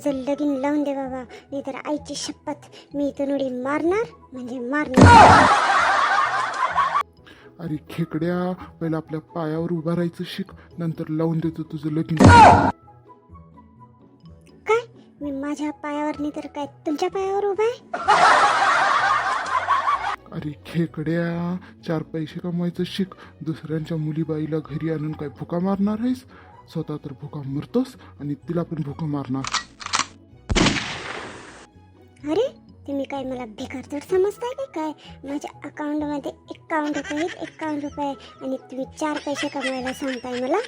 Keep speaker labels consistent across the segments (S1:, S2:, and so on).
S1: माझं लगीन लावून दे बाबा. नाहीतर आईची शपथ मी इथून उडी मारणार म्हणजे मारणार.
S2: अरे खेकड्या पहिला आपल्या पायावर उभा राहायचं शिक नंतर लावून देतो तुझं लगीन.
S1: काय? मी माझ्या पायावर नाही तर काय तुमच्या पायावर उभा आहे?
S2: अरे खेकड्या चार पैसे कमवायचं शिक दुसऱ्यांच्या मुलीबाईला घरी आणून काय भुका मारणार आहेस? स्वतः तर भुका मरतोस आणि तिला पण भुका मारणार.
S1: अरे तुम्ही काय मला भिकारचोट समजताय की काय? माझ्या अकाउंटमध्ये एकावन्न रुपये आहेत एकावन्न रुपये. आणि तुम्ही चार पैसे कमवायला सांगताय मला?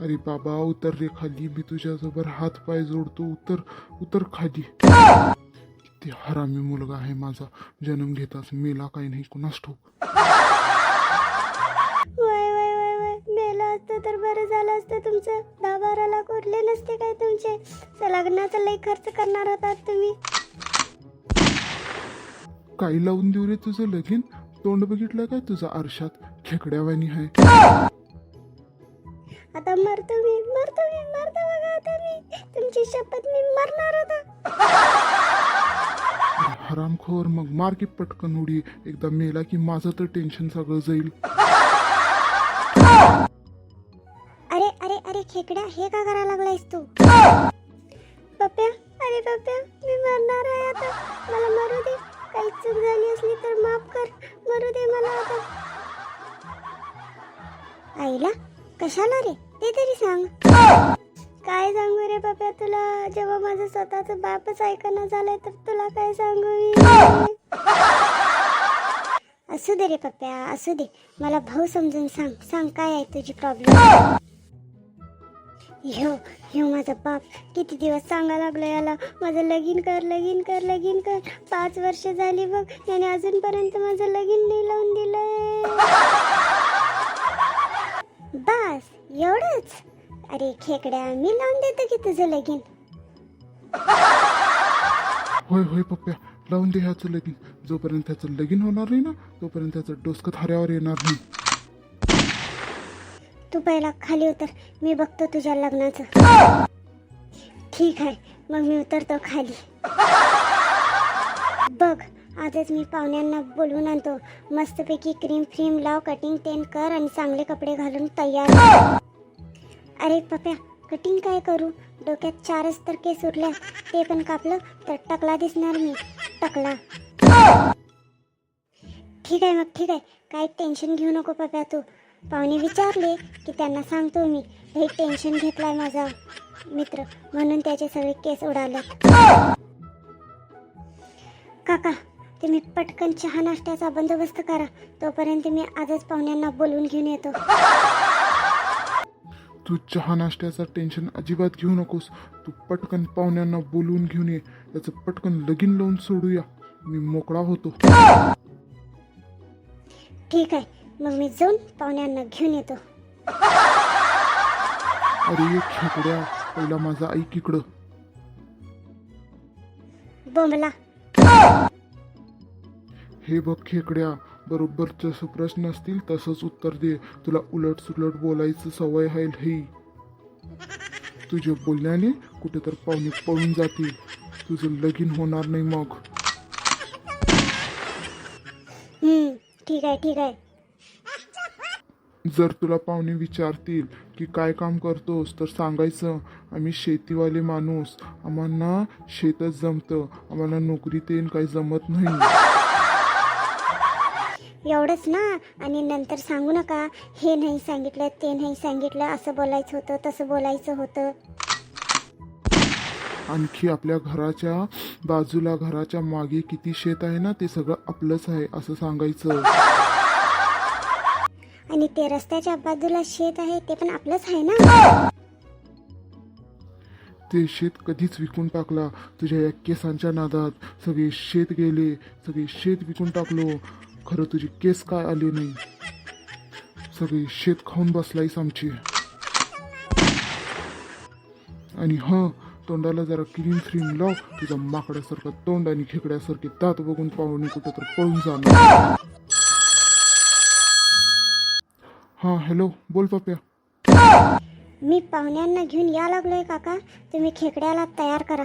S2: अरे बाबा उतर रे खाली. मी तुझ्यासोबत हात पाय जोडतो. उतर उतर खाली. ते हरामी मुलगा आहे माझा. जन्म घेताच मेला काही नाही कुणास
S1: ठोक असतं तर बरं झालं असतं तुमचं. दहा बारा लाख उरले नसते काय तुमचे? लग्नाचा लई खर्च करणार होतात तुम्ही.
S2: काही लावून देऊ रे तुझं लगीन. तोंड बघितलं काय तुझं आरशात? खेकड्यावानी आहे
S1: आता मरतो मी मरतो मी मरतो बघा आता मी. तुमची शपथ मी मरणार होता
S2: हरामखोर मग मार की पटकन उडी. एकदा मेला की माझं तर टेन्शन सगळं जाईल.
S1: खेकड्या हे का करायला लागलायस तू? पप्प्या अरे पप्प्या मी मरणार आहे आता. मला मरू दे. काही चूक झाली असली तर माफ कर. मरू दे मला आता. आईला कशाला रे? ते तरी सांग. काय सांगू रे पप्या तुला? जेव्हा माझं स्वतःच बापच ऐकणं झालंय तर तुला काय सांगू मी? असू दे रे पप्प्या असू दे. मला भाऊ समजून सांग. सांग काय आहे तुझी प्रॉब्लेम ह्यो ह्यो माझा बाप किती दिवस सांगा लागलं याला. माझं लगीन कर लगीन कर लगीन कर. पाच वर्ष झाली बघ याने अजूनपर्यंत माझं लगीन नाही लावून दिलंय. बस एवढंच. अरे खेकड्या मी लावून देतो की तुझं लगीन?
S2: होय होय पप्प्या. लावून दे ह्याचं लगीन. जोपर्यंत त्याचं लगीन होणार नाही ना तोपर्यंत त्याचं डोसकं थाऱ्यावर येणार नाही.
S1: तू पहिला खाली उतर. मी बघतो तुझ्या लग्नाचं. ठीक आहे. मग मी उतरतो खाली. बघ आजच मी पाहुण्यांना बोलवून आणतो. मस्तपैकी क्रीम फ्रीम लाव कटिंग तेन कर आणि चांगले कपडे घालून तयार हो. अरे पप्या कटिंग काय करू? डोक्यात चारच तर केस उरल्या. ते पण कापलं तर टकला दिसणार मी. टकला. ठीक आहे मग ठीक आहे. काही टेन्शन घेऊ नको पप्या तू. पाहुणे विचारले की त्यांना सांगतो मी हे टेन्शन घेतलाय माझा मित्र. म्हणून त्याचे सगळे केस उडाले. काका तुम्ही पटकन चहा नाश्त्याचा बंदोबस्त करा. तोपर्यंत मी आजच पाहुण्यांना बोलवून घेऊन येतो.
S2: तू चहा नाश्त्याचं टेन्शन अजिबात घेऊ नकोस. तू पटकन पाहुण्यांना बोलवून घेऊन ये. त्याचं पटकन लगीन लावून सोडूया. मी मोकळा होतो.
S1: ठीक आहे. मग मी जाऊन पाहुण्यांना घेऊन येतो.
S2: अरे ये खेकड्या पहिला माझा ऐक इकडं.
S1: बोंबला.
S2: हे बघ खेकड्या बरोबर जसं प्रश्न असतील तसंच उत्तर दे. तुला उलट सुलट बोलायचं सवय आहे हे तुझ्या बोलण्याने कुठे तर पाहुणे पळून जातील. तुझं लगीन होणार नाही मग.
S1: हम्म ठीक आहे ठीक आहे.
S2: जर तुला पाहुणे विचारतील की काय काम करतोस तर सांगायचं आम्ही शेतीवाले माणूस. आम्हाला शेतच जमतं. आम्हाला नोकरी तेन काही जमत नाही.
S1: एवढंच ना? आणि नंतर सांगू नका हे नाही सांगितलं ते नाही सांगितलं. असं बोलायचं होतं तसं बोलायचं होतं.
S2: आणखी आपल्या घराच्या बाजूला घराच्या मागे किती शेत आहे ना ते सगळं आपलंच आहे असं सांगायचं.
S1: आणि ते रस्त्याच्या बाजूला शेत आहे ते पण आपलंच आहे ना?
S2: ते शेत कधीच विकून टाकला. तुझ्या या केसांच्या नादात सगळे शेत गेले सगळे शेत विकून टाकलो. खरं तुझे केस काय आले नाही? सगळे शेत खाऊन बसलायस आमची. आणि ह तोंडाला जरा क्रीम फ्रीम लाव. तुझ्या माकड्यासारखं तोंड आणि खेकड्यासारखे दात बघून पाहुणे कुठं तर पळून जाणार. हा हॅलो बोल पप्या.
S1: मी पाहुण्यांना घेऊन या लागलोय काका. तुम्ही खेकड्याला तयार करा.